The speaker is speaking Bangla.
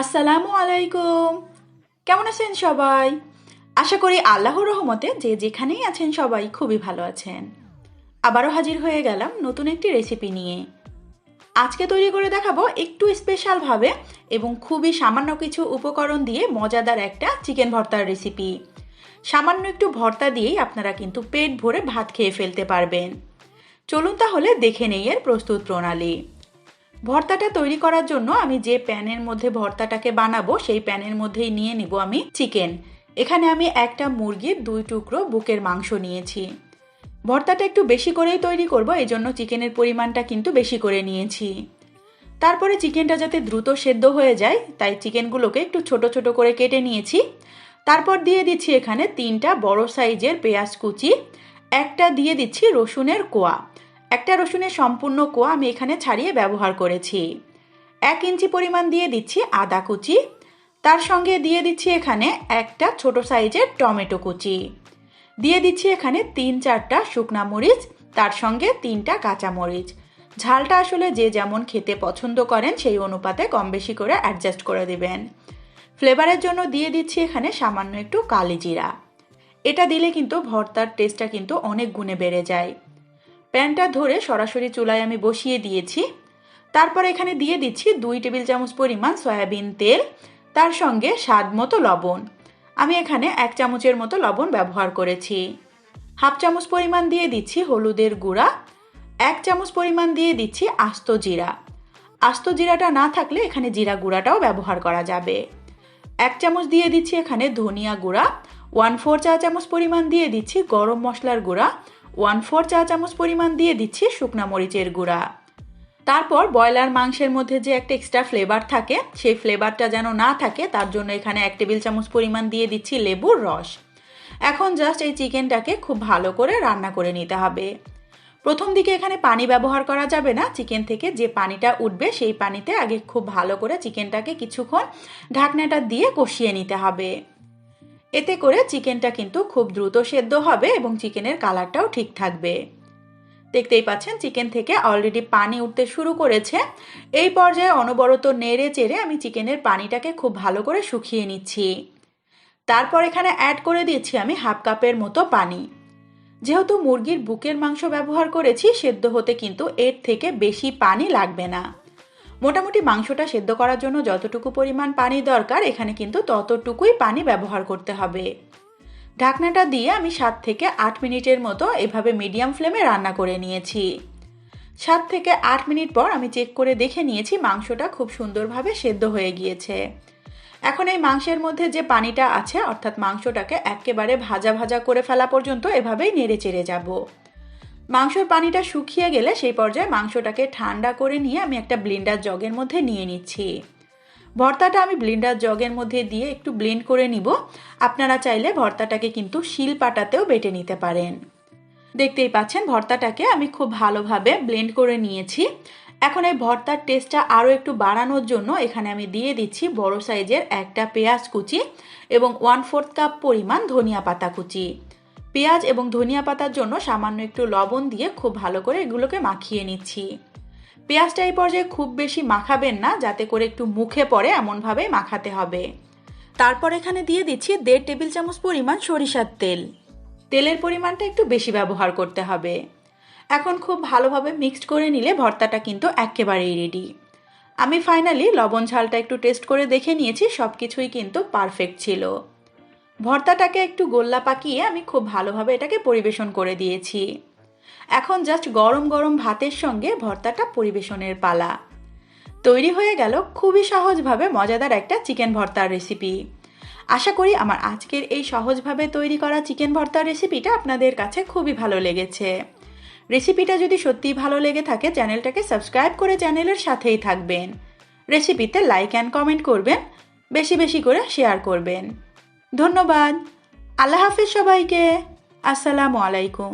আসসালামু আলাইকুম। কেমন আছেন সবাই? আশা করি আল্লাহর রহমতে যে যেখানেই আছেন সবাই খুবই ভালো আছেন। আবারও হাজির হয়ে গেলাম নতুন একটি রেসিপি নিয়ে। আজকে তৈরি করে দেখাবো একটু স্পেশালভাবে এবং খুবই সামান্য কিছু উপকরণ দিয়ে মজাদার একটা চিকেন ভর্তার রেসিপি সামান্য একটু ভর্তা দিয়েই আপনারা কিন্তু পেট ভরে ভাত খেয়ে ফেলতে পারবেন। চলুন তাহলে দেখে নেই এর প্রস্তুত প্রণালী। ভর্তাটা তৈরি করার জন্য আমি যে প্যানের মধ্যে ভর্তাটাকে বানাবো, সেই প্যানের মধ্যেই নিয়ে নিব আমি চিকেন। এখানে আমি একটা মুরগির দুই টুকরো বুকের মাংস নিয়েছি। ভর্তাটা একটু বেশি করেই তৈরি করব এই জন্য চিকেনের পরিমাণটা কিন্তু বেশি করে নিয়েছি। তারপরে চিকেনটা যাতে দ্রুত সেদ্ধ হয়ে যায়, তাই চিকেনগুলোকে একটু ছোট ছোট করে কেটে নিয়েছি। তারপর দিয়ে দিচ্ছি এখানে তিনটা বড় সাইজের পেঁয়াজ কুচি, একটা দিয়ে দিচ্ছি রসুনের কোয়া। একটা রসুনের সম্পূর্ণ কোয়া আমি এখানে ছাড়িয়ে ব্যবহার করেছি। এক ইঞ্চি পরিমাণ দিয়ে দিচ্ছি আদা কুচি। তার সঙ্গে দিয়ে দিচ্ছি এখানে একটা ছোট সাইজের টমেটো কুচি। দিয়ে দিচ্ছি এখানে তিন চারটা শুকনা মরিচ, তার সঙ্গে তিনটা কাঁচা মরিচ। ঝালটা আসলে যে যেমন খেতে পছন্দ করেন, সেই অনুপাতে কম বেশি করে অ্যাডজাস্ট করে দিবেন। ফ্লেভারের জন্য দিয়ে দিচ্ছি এখানে সামান্য একটু কালি জিরা। এটা দিলে কিন্তু ভর্তার টেস্টটা কিন্তু অনেক গুণে বেড়ে যায়। প্যানটা ধরে সরাসরি চুলায় আমি বসিয়ে দিয়েছি। তারপর এখানে দিয়ে দিচ্ছি দুই টেবিল চামচ পরিমাণ সয়াবিন তেল, তার সঙ্গে স্বাদ মতো লবণ। আমি এখানে এক চামচের মতো লবণ ব্যবহার করেছি। হাফ চামচ পরিমাণ দিয়ে দিচ্ছি হলুদের গুঁড়া, এক চামচ পরিমাণ দিয়ে দিচ্ছি আস্ত জিরা। আস্ত জিরাটা না থাকলে এখানে জিরা গুঁড়াটাও ব্যবহার করা যাবে। এক চামচ দিয়ে দিচ্ছি এখানে ধনিয়া গুঁড়া, ওয়ান ফোর চা চামচ পরিমাণ দিয়ে দিচ্ছি গরম মশলার গুঁড়া ওয়ান ফোর চা চামচ পরিমাণ দিয়ে দিচ্ছি শুকনা মরিচের গুঁড়া। তারপর ব্রয়লার মাংসের মধ্যে যে একটা এক্সট্রা ফ্লেভার থাকে, সেই ফ্লেভারটা যেন না থাকে, তার জন্য এখানে এক টেবিল চামচ পরিমাণ দিয়ে দিচ্ছি লেবুর রস। এখন জাস্ট এই চিকেনটাকে খুব ভালো করে রান্না করে নিতে হবে। প্রথম দিকে এখানে পানি ব্যবহার করা যাবে না, চিকেন থেকে যে পানিটা উঠবে, সেই পানিতে আগে খুব ভালো করে চিকেনটাকে কিছুক্ষণ ঢাকনাটা দিয়ে কষিয়ে নিতে হবে। এতে করে চিকেনটা কিন্তু খুব দ্রুত সেদ্ধ হবে এবং চিকেনের কালারটাও ঠিক থাকবে। দেখতেই পাচ্ছেন, চিকেন থেকে অলরেডি পানি উঠতে শুরু করেছে। এই পর্যায়ে অনবরত নেড়ে চেড়ে আমি চিকেনের পানিটাকে খুব ভালো করে শুকিয়ে নিচ্ছি। তারপর এখানে অ্যাড করে দিচ্ছি আমি হাফ কাপের মতো পানি। যেহেতু মুরগির বুকের মাংস ব্যবহার করেছি, সেদ্ধ হতে কিন্তু এর থেকে বেশি পানি লাগবে না। মোটামুটি মাংসটা সেদ্ধ করার জন্য যতটুকু পরিমাণ পানি দরকার, এখানে কিন্তু ততটুকুই পানি ব্যবহার করতে হবে। ঢাকনাটা দিয়ে আমি সাত থেকে আট মিনিটের মতো এভাবে মিডিয়াম ফ্লেমে রান্না করে নিয়েছি। সাত থেকে আট মিনিট পর আমি চেক করে দেখে নিয়েছি মাংসটা খুব সুন্দরভাবে সেদ্ধ হয়ে গিয়েছে। এখন এই মাংসের মধ্যে যে পানিটা আছে, অর্থাৎ মাংসটাকে একেবারে ভাজা ভাজা করে ফেলা পর্যন্ত এভাবেই নেড়ে চেড়ে যাব। মাংসর পানিটা শুকিয়ে গেলে সেই পর্যায়ে মাংসটাকে ঠান্ডা করে নিয়ে আমি একটা ব্লিন্ডার জগের মধ্যে নিয়ে নিচ্ছি। ভর্তাটা আমি ব্লিন্ডার জগের মধ্যে দিয়ে একটু ব্লেন্ড করে নিব। আপনারা চাইলে ভর্তাটাকে কিন্তু শিল পাটাতেও বেটে নিতে পারেন। দেখতেই পাচ্ছেন ভর্তাটাকে আমি খুব ভালোভাবে ব্লেন্ড করে নিয়েছি। এখন এই ভর্তার টেস্টটা আরও একটু বাড়ানোর জন্য এখানে আমি দিয়ে দিচ্ছি বড় সাইজের একটা পেঁয়াজ কুচি এবং ওয়ান ফোর্থ কাপ পরিমাণ ধনিয়া পাতা কুচি। পেঁয়াজ এবং ধনিয়া পাতার জন্য সামান্য একটু লবণ দিয়ে খুব ভালো করে এগুলোকে মাখিয়ে নিচ্ছি। পেঁয়াজটা এই পর্যায়ে খুব বেশি মাখাবেন না, যাতে করে একটু মুখে পড়ে এমনভাবে মাখাতে হবে। তারপর এখানে দিয়ে দিচ্ছি দেড় টেবিল চামচ পরিমাণ সরিষার তেল। তেলের পরিমাণটা একটু বেশি ব্যবহার করতে হবে। এখন খুব ভালোভাবে মিক্সড করে নিলে ভর্তাটা কিন্তু একেবারেই রেডি। আমি ফাইনালি লবণ ঝালটা একটু টেস্ট করে দেখে নিয়েছি সব কিছুই কিন্তু পারফেক্ট ছিল। ভর্তাটাকে একটু গোল্লা পাকিয়ে আমি খুব ভালোভাবে এটাকে পরিবেশন করে দিয়েছি। এখন জাস্ট গরম গরম ভাতের সঙ্গে ভর্তাটা পরিবেশনের পালা। তৈরি হয়ে গেল খুবই সহজভাবে মজাদার একটা চিকেন ভর্তার রেসিপি আশা করি আমার আজকের এই সহজভাবে তৈরি করা চিকেন ভর্তার রেসিপিটা আপনাদের কাছে খুবই ভালো লেগেছে। রেসিপিটা যদি সত্যিই ভালো লেগে থাকে, চ্যানেলটাকে সাবস্ক্রাইব করে চ্যানেলের সাথেই থাকবেন। রেসিপিতে লাইক অ্যান্ড কমেন্ট করবেন, বেশি বেশি করে শেয়ার করবেন। ধন্যবাদ। আল্লাহ হাফিজ সবাইকে। আসসালামু আলাইকুম।